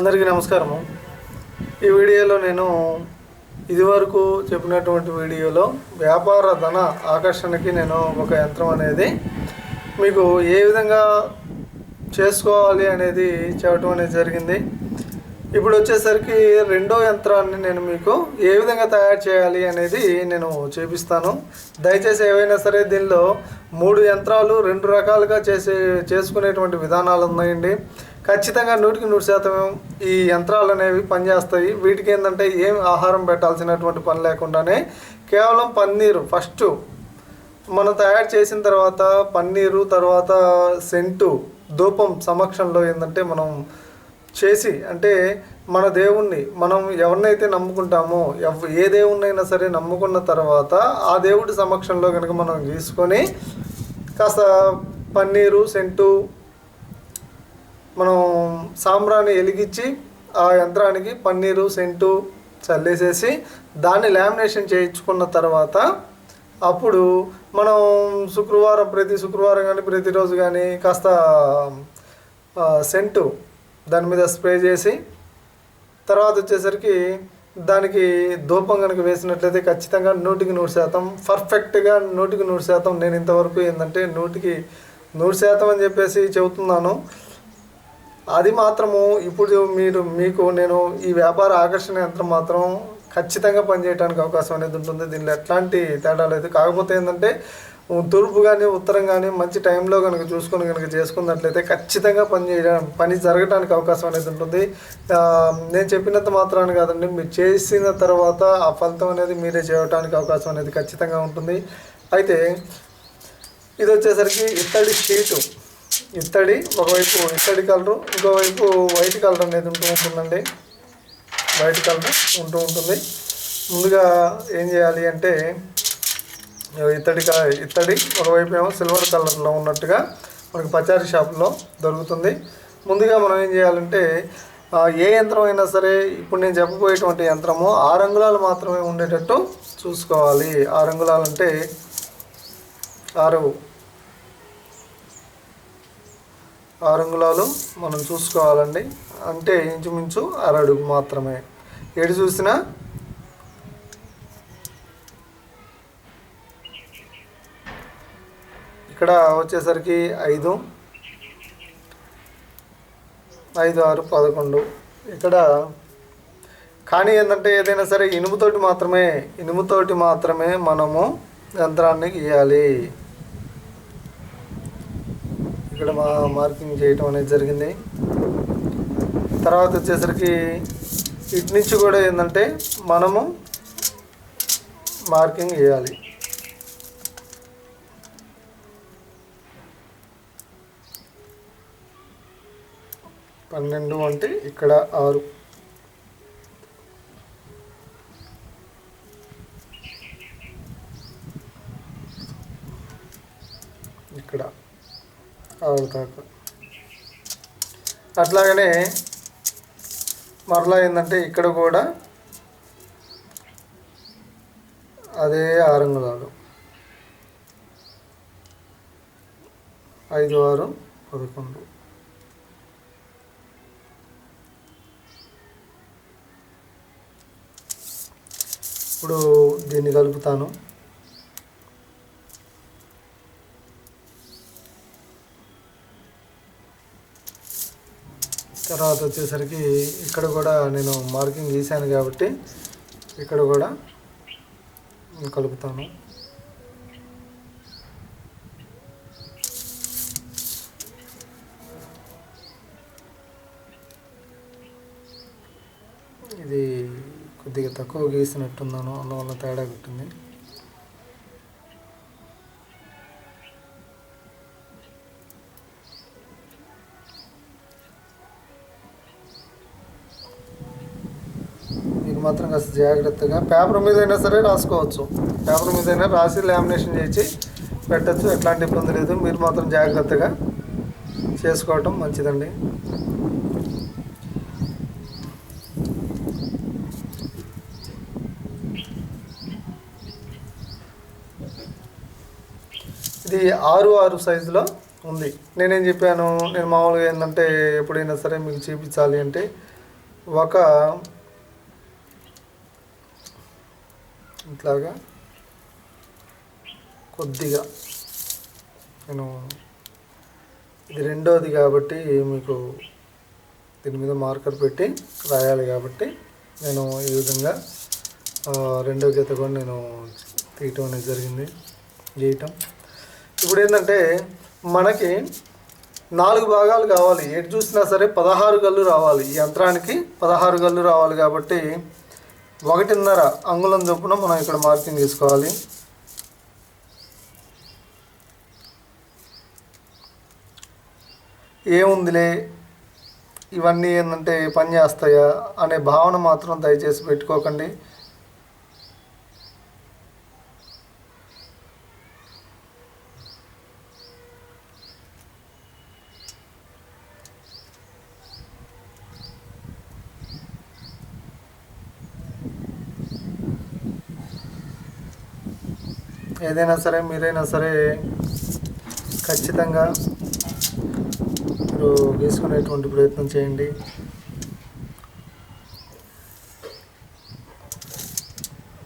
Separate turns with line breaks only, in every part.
అందరికీ నమస్కారము. ఈ వీడియోలో నేను ఇదివరకు చెప్పినటువంటి వీడియోలో వ్యాపార ధన ఆకర్షణకి నేను ఒక యంత్రం అనేది మీకు ఏ విధంగా చేసుకోవాలి అనేది చెప్పడం అనేది జరిగింది. ఇప్పుడు వచ్చేసరికి రెండో యంత్రాన్ని నేను మీకు ఏ విధంగా తయారు చేయాలి అనేది నేను చూపిస్తాను. దయచేసి ఏవైనా సరే దీనిలో మూడు యంత్రాలు రెండు రకాలుగా చేసే చేసుకునేటువంటి విధానాలు ఉన్నాయండి. ఖచ్చితంగా నూటికి నూరు శాతం ఈ యంత్రాలు అనేవి పనిచేస్తాయి. వీటికి ఏంటంటే ఏం ఆహారం పెట్టాల్సినటువంటి పని లేకుండానే కేవలం పన్నీరు ఫస్ట్ మనం తయారు చేసిన తర్వాత పన్నీరు తర్వాత సెంటు ధూపం సమక్షంలో ఏంటంటే మనం చేసి అంటే మన దేవుణ్ణి మనం ఎవరినైతే నమ్ముకుంటామో ఎవ ఏ దేవుణ్ణైనా సరే నమ్ముకున్న తర్వాత ఆ దేవుడి సమక్షంలో కనుక మనం తీసుకొని కాస్త పన్నీరు సెంటు మనం సాంబ్రాన్ని వెలిగించి ఆ యంత్రానికి పన్నీరు సెంటు చల్లేసేసి దాన్ని లామినేషన్ చేయించుకున్న తర్వాత అప్పుడు మనం శుక్రవారం ప్రతి శుక్రవారం కానీ ప్రతిరోజు కానీ కాస్త సెంటు దాని మీద స్ప్రే చేసి తర్వాత వచ్చేసరికి దానికి ధూపం కనుక వేసినట్లయితే ఖచ్చితంగా నూటికి నూరు శాతం పర్ఫెక్ట్గా నూటికి నూరు శాతం నేను ఇంతవరకు ఏంటంటే నూటికి నూరు శాతం అని చెప్పేసి చెబుతున్నాను. అది మాత్రము ఇప్పుడు మీరు మీకు నేను ఈ వ్యాపార ఆకర్షణ యంత్రం మాత్రం ఖచ్చితంగా పనిచేయడానికి అవకాశం అనేది ఉంటుంది. దీనిలో ఎట్లాంటి తేడా లేదు కాకపోతే ఏంటంటే తూర్పు కానీ ఉత్తరం కానీ మంచి టైంలో కనుక చూసుకొని కనుక చేసుకున్నట్లయితే ఖచ్చితంగా పని చేయడం పని జరగడానికి అవకాశం అనేది ఉంటుంది. నేను చెప్పినంత మాత్రాన్ని కాదండి. మీరు చేసిన తర్వాత ఆ ఫలితం అనేది మీరే చేయడానికి అవకాశం అనేది ఖచ్చితంగా ఉంటుంది. అయితే ఇది వచ్చేసరికి ఇత్తడి షీటు. ఇత్తడి ఒకవైపు ఇత్తడి కలరు ఇంకోవైపు వైట్ కలర్ అనేది ఉంటూ ఉంటుందండి. వైట్ కలర్ ఉంటూ ఉంటుంది. ముందుగా ఏం చేయాలి అంటే ఇత్తడి ఇత్తడి ఒకవైపు ఏమో సిల్వర్ కలర్లో ఉన్నట్టుగా మనకి పచారీ షాప్లో దొరుకుతుంది. ముందుగా మనం ఏం చేయాలంటే ఏ యంత్రం అయినా సరే ఇప్పుడు నేను చెప్పబోయేటువంటి యంత్రము ఆరు అంగుళాలు మాత్రమే ఉండేటట్టు చూసుకోవాలి. ఆరు అంగుళాలు అంటే ఆరు ఆరంగుళాలు మనం చూసుకోవాలండి. అంటే ఇంచుమించు అరడుగు మాత్రమే. ఎటు చూసినా? ఇక్కడ వచ్చేసరికి ఐదు. ఐదు ఆరు పదకొండు. ఇక్కడ కానీ ఏంటంటే ఏదైనా సరే ఇనుముతోటి మాత్రమే ఇనుముతోటి మాత్రమే మనము యంత్రాన్ని గీయాలి. ఇక్కడ మా మార్కింగ్ చేయటం అనేది జరిగింది. తర్వాత వచ్చేసరికి ఇటు నుంచి కూడా ఏంటంటే మనము మార్కింగ్ చేయాలి. పన్నెండు అంటే ఇక్కడ ఆరు. ఇక్కడ. అవును దాకా అట్లాగనే మరలా ఏంటంటే ఇక్కడ కూడా అదే ఆరంగుళాలు ఐదు ఆరు పదకొండు. ఇప్పుడు దీన్ని కలుపుతాను. తర్వాత వచ్చేసరికి ఇక్కడ కూడా నేను మార్కింగ్ గీసాను కాబట్టి ఇక్కడ కూడా కలుపుతాను. ఇది కొద్దిగా తక్కువ గీసినట్టున్నాను అందువల్ల తేడా కొట్టింది. మాత్రం కాస్త జాగ్రత్తగా పేపర్ మీద అయినా సరే రాసుకోవచ్చు. పేపర్ మీద అయినా రాసి లామినేషన్ చేసి పెట్టచ్చు ఎట్లాంటి ఇబ్బంది లేదు. మీరు మాత్రం జాగ్రత్తగా చేసుకోవటం మంచిదండి. ఇది ఆరు ఆరు సైజులో ఉంది. నేనేం చెప్పాను? నేను మామూలుగా ఏంటంటే ఎప్పుడైనా సరే మీకు చూపించాలి అంటే ఒక ఇట్లాగా కొద్దిగా నేను ఇది రెండోది కాబట్టి మీకు దీని మీద మార్కర్ పెట్టి రాయాలి కాబట్టి నేను ఈ విధంగా రెండో గీత కూడా నేను తీయటం అనేది జరిగింది గీయటం. ఇప్పుడు ఏంటంటే మనకి నాలుగు భాగాలు కావాలి. ఎటు చూసినా సరే పదహారు గళ్ళు రావాలి. ఈ యంత్రానికి పదహారు గళ్ళు రావాలి కాబట్టి ఒకటిన్నర అంగుళం చొప్పున మనం ఇక్కడ మార్కింగ్ తీసుకోవాలి. ఏముందిలే? ఇవన్నీ ఏంటంటే పని చేస్తాయా? అనే భావన మాత్రం దయచేసి పెట్టుకోకండి. ఏదైనా సరే మీరైనా సరే ఖచ్చితంగా మీరు గీసుకునేటువంటి ప్రయత్నం చేయండి.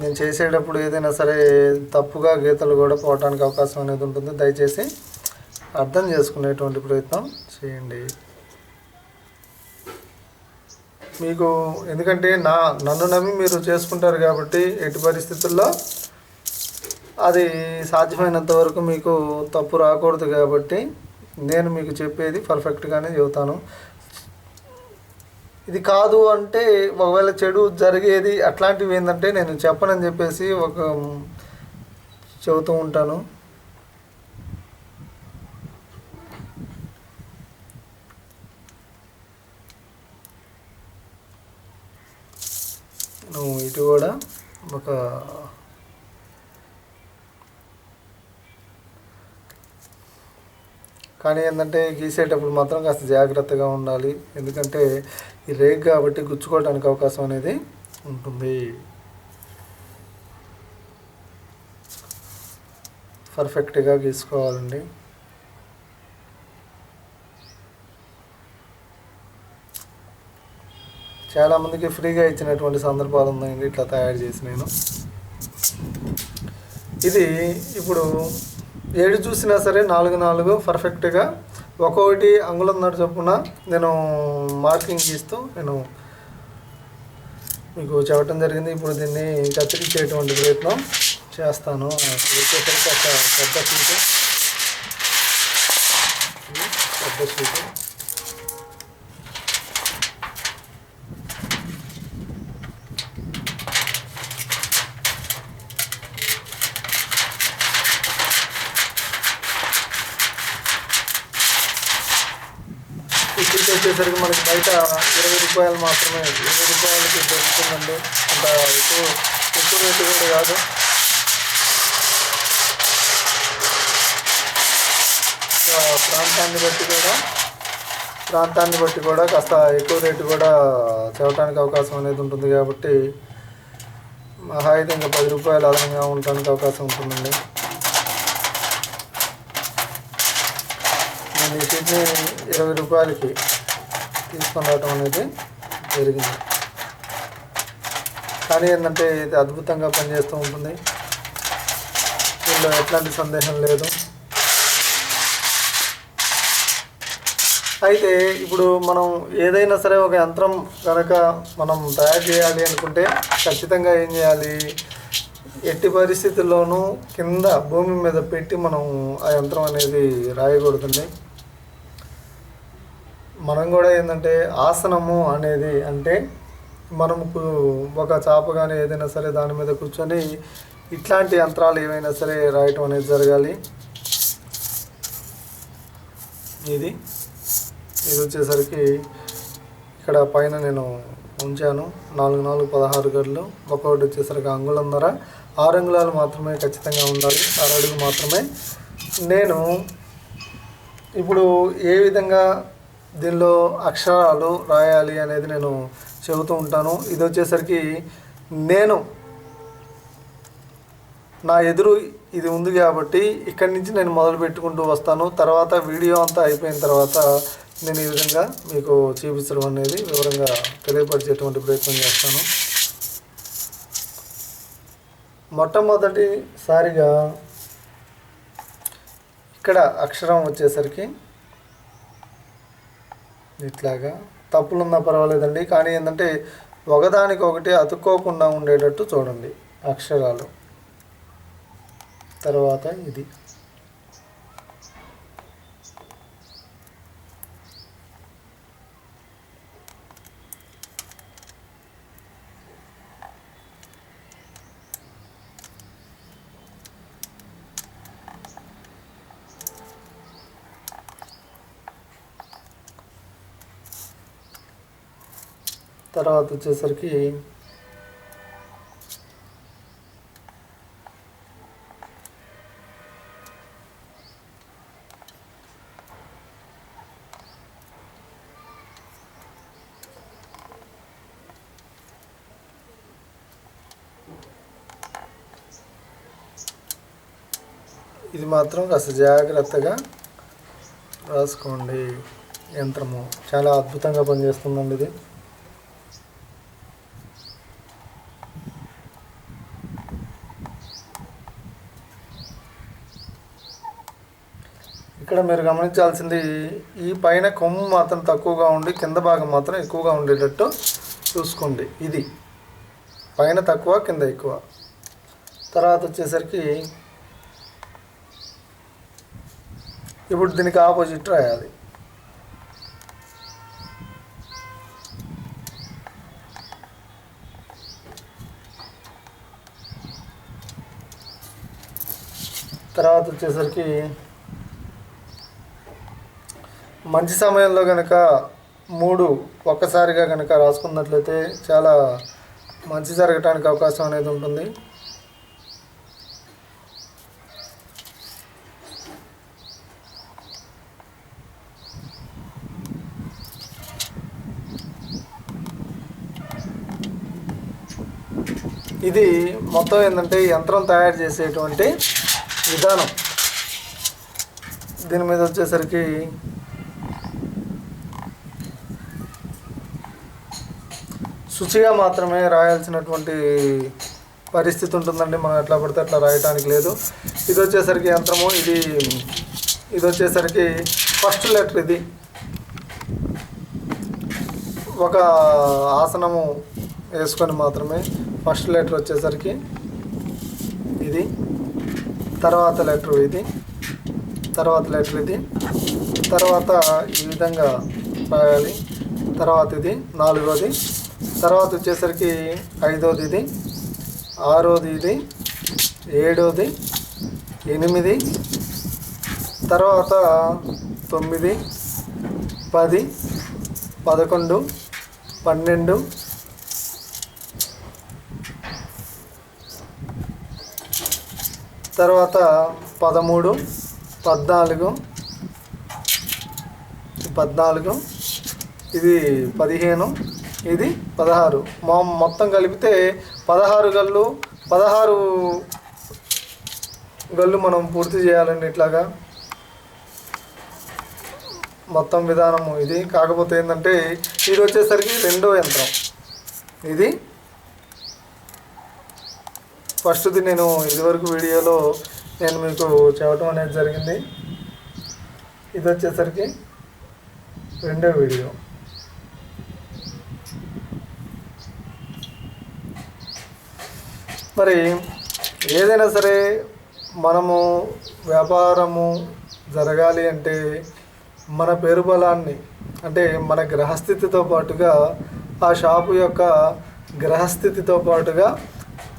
నేను చేసేటప్పుడు ఏదైనా సరే తప్పుగా గీతలు కూడా పోవడానికి అవకాశం అనేది ఉంటుంది. దయచేసి అర్థం చేసుకునేటువంటి ప్రయత్నం చేయండి. మీకు ఎందుకంటే నా నన్ను నమ్మి మీరు చేసుకుంటారు కాబట్టి ఎట్టి పరిస్థితుల్లో అది సాధ్యమైనంత వరకు మీకు తప్పు రాకూడదు కాబట్టి నేను మీకు చెప్పేది పర్ఫెక్ట్గానే చెబుతాను. ఇది కాదు అంటే ఒకవేళ చెడు జరిగేది అట్లాంటివి ఏంటంటే నేను చెప్పనని చెప్పేసి ఒక చెబుతూ ఉంటాను. నువ్వు ఇటు కూడా ఒక కానీ ఏంటంటే గీసేటప్పుడు మాత్రం కాస్త జాగ్రత్తగా ఉండాలి. ఎందుకంటే ఈ రేగ్ కాబట్టి గుచ్చుకోవడానికి అవకాశం అనేది ఉంటుంది. పర్ఫెక్ట్గా గీసుకోవాలండి. చాలామందికి ఫ్రీగా ఇచ్చినటువంటి సందర్భాలు ఉన్నాయండి. ఇట్లా తయారు చేసి నేను. ఇది ఇప్పుడు ఏడు చూసినా సరే నాలుగు నాలుగు పర్ఫెక్ట్గా ఒక్కొక్కటి అంగుళన్నర చొప్పున నేను మార్కింగ్ గీస్తూ నేను మీకు చెప్పడం జరిగింది. ఇప్పుడు దీన్ని కత్తిరించేటువంటి ప్రయత్నం చేస్తాను. వచ్చేసరికి ఒక పెద్ద షీటు. పెద్ద షీటు. ఫిఫ్టీ వచ్చేసరికి మనకి బయట ఇరవై రూపాయలు మాత్రమే ఇరవై రూపాయలకి దొరుకుతుందండి. అంత ఎక్కువ ఎక్కువ రేటు కూడా కాదు. ప్రాంతాన్ని బట్టి కూడా ప్రాంతాన్ని బట్టి కూడా కాస్త ఎక్కువ రేటు కూడా చెప్పడానికి అవకాశం అనేది ఉంటుంది కాబట్టి మహా అయితే ఇంకా పది రూపాయలు అదనంగా ఉండడానికి అవకాశం ఉంటుందండి. నేను కిడ్నీ ఇరవై రూపాయలకి తీసుకొని రావటం అనేది జరిగింది. కానీ ఏంటంటే ఇది అద్భుతంగా పనిచేస్తూ ఉంటుంది. దీనిలో ఎట్లాంటి సందేహం లేదు. అయితే ఇప్పుడు మనం ఏదైనా సరే ఒక యంత్రం కనుక మనం తయారు చేయాలి అనుకుంటే ఖచ్చితంగా ఏం చేయాలి? ఎట్టి పరిస్థితుల్లోనూ కింద భూమి మీద పెట్టి మనం ఆ యంత్రం అనేది రాయకూడదండి. మనం కూడా ఏంటంటే ఆసనము అనేది అంటే మనము ఒక చాప కానీ ఏదైనా సరే దాని మీద కూర్చొని ఇట్లాంటి యంత్రాలు ఏవైనా సరే రాయటం అనేది జరగాలి. ఇది ఇది వచ్చేసరికి ఇక్కడ పైన నేను ఉంచాను. నాలుగు నాలుగు పదహారు గడ్లు. ఒక్కొక్కటి వచ్చేసరికి అంగుళన్నర ఆరు అంగుళాలు మాత్రమే ఖచ్చితంగా ఉండాలి. ఆరు అడుగు మాత్రమే. నేను ఇప్పుడు ఏ విధంగా దీనిలో అక్షరాలు రాయాలి అనేది నేను చెబుతూ ఉంటాను. ఇది వచ్చేసరికి నేను నా ఎదురు ఇది ఉంది కాబట్టి ఇక్కడి నుంచి నేను మొదలు పెట్టుకుంటూ వస్తాను. తర్వాత వీడియో అంతా అయిపోయిన తర్వాత నేను ఈ విధంగా మీకు చూపించడం అనేది వివరంగా తెలియపరిచేటువంటి ప్రయత్నం చేస్తాను. మొట్టమొదటిసారిగా ఇక్కడ అక్షరం వచ్చేసరికి ఇట్లాగా తప్పులున్నా పర్వాలేదండి. కానీ ఏంటంటే ఒకదానికొకటి అతుక్కోకుండా ఉండేటట్టు చూడండి అక్షరాలు. తర్వాత ఇది. తర్వాత వచ్చేసరికి ఇది మాత్రం కాస్త జాగ్రత్తగా రాసుకోండి యంత్రము. చాలా అద్భుతంగా పనిచేస్తుందండి ఇది ఇక్కడ మీరు గమనించాల్సింది ఈ పైన కొమ్ము మాత్రం తక్కువగా ఉండి కింద భాగం మాత్రం ఎక్కువగా ఉండేటట్టు చూసుకోండి. ఇది పైన తక్కువ కింద ఎక్కువ. తర్వాత వచ్చేసరికి ఇప్పుడు దీనికి ఆపోజిట్ రాయాలి. తర్వాత వచ్చేసరికి మంచి సమయంలో కనుక మూడు ఒక్కసారిగా కనుక రాసుకున్నట్లయితే చాలా మంచి జరగటానికి అవకాశం అనేది ఉంటుంది. ఇది మొత్తం ఏంటంటే యంత్రం తయారు చేసేటువంటి విధానం. దీని మీద వచ్చేసరికి శుచిగా మాత్రమే రాయాల్సినటువంటి పరిస్థితి ఉంటుందండి. మనం ఎట్లా పడితే అట్లా రాయటానికి లేదు. ఇది వచ్చేసరికి యంత్రము. ఇది ఇది వచ్చేసరికి ఫస్ట్ లెటర్ ఇది. ఒక ఆసనము వేసుకొని మాత్రమే ఫస్ట్ లెటర్ వచ్చేసరికి ఇది. తర్వాత లెటర్ ఇది. తర్వాత లెటర్ ఇది. తర్వాత ఈ విధంగా రాయాలి. తర్వాత ఇది. నాలుగోది. తర్వాత వచ్చేసరికి ఐదోది ఇది ఆరోది ఇది ఏడోది ఎనిమిది తర్వాత తొమ్మిది పది పదకొండు పన్నెండు తర్వాత పదమూడు పద్నాలుగు పద్నాలుగు ఇది పదిహేను ఇది పదహారు. మా మొత్తం కలిపితే పదహారు గళ్ళు పదహారు గళ్ళు మనం పూర్తి చేయాలండి ఇట్లాగా. మొత్తం విధానము ఇది. కాకపోతే ఏంటంటే ఇది వచ్చేసరికి రెండో యంత్రం. ఇది ఫస్ట్ది నేను ఇదివరకు వీడియోలో నేను మీకు చెప్పడం అనేది జరిగింది. ఇది వచ్చేసరికి రెండో వీడియో. మరి ఏదైనా సరే మనము వ్యాపారము జరగాలి అంటే మన పేరు బలాన్ని అంటే మన గ్రహస్థితితో పాటుగా ఆ షాపు యొక్క గ్రహస్థితితో పాటుగా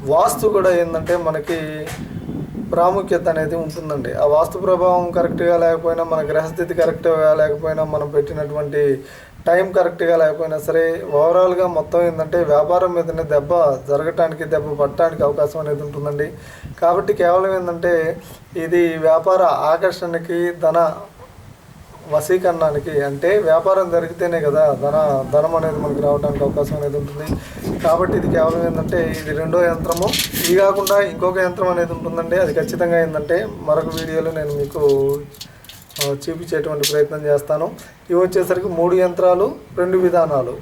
వాస్తు కూడా ఏంటంటే మనకి ప్రాముఖ్యత అనేది ఉంటుందండి. ఆ వాస్తు ప్రభావం కరెక్ట్గా లేకపోయినా మన గ్రహస్థితి కరెక్ట్గా లేకపోయినా మనం పెట్టినటువంటి టైం కరెక్ట్గా లేకపోయినా సరే ఓవరాల్గా మొత్తం ఏంటంటే వ్యాపారం మీదనే దెబ్బ జరగటానికి దెబ్బ పట్టడానికి అవకాశం అనేది ఉంటుందండి. కాబట్టి కేవలం ఏంటంటే ఇది వ్యాపార ఆకర్షణకి ధన వశీకరణానికి అంటే వ్యాపారం జరిగితేనే కదా ధన ధనం అనేది మనకి రావడానికి అవకాశం అనేది ఉంటుంది. కాబట్టి ఇది కేవలం ఏంటంటే ఇది రెండో యంత్రము. ఇది కాకుండా ఇంకొక యంత్రం అనేది ఉంటుందండి. అది ఖచ్చితంగా ఏంటంటే మరొక వీడియోలో నేను మీకు చూపించేటువంటి ప్రయత్నం చేస్తాను. ఇవి వచ్చేసరికి మూడు యంత్రాలు రెండు విధానాలు.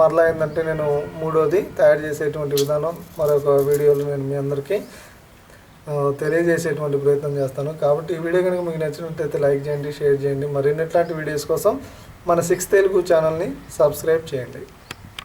మరలా ఏంటంటే నేను మూడోది తయారు చేసేటువంటి విధానం. మరొక వీడియోలో నేను మీ అందరికీ తెలియజేసేటువంటి ప్రయత్నం చేస్తాను. కాబట్టి ఈ వీడియో కనుక మీకు నచ్చినట్లయితే లైక్ చేయండి షేర్ చేయండి. మరిన్ని ఇట్లాంటి వీడియోస్ కోసం మన సిక్స్ తెలుగు ఛానల్ని సబ్స్క్రైబ్ చేయండి.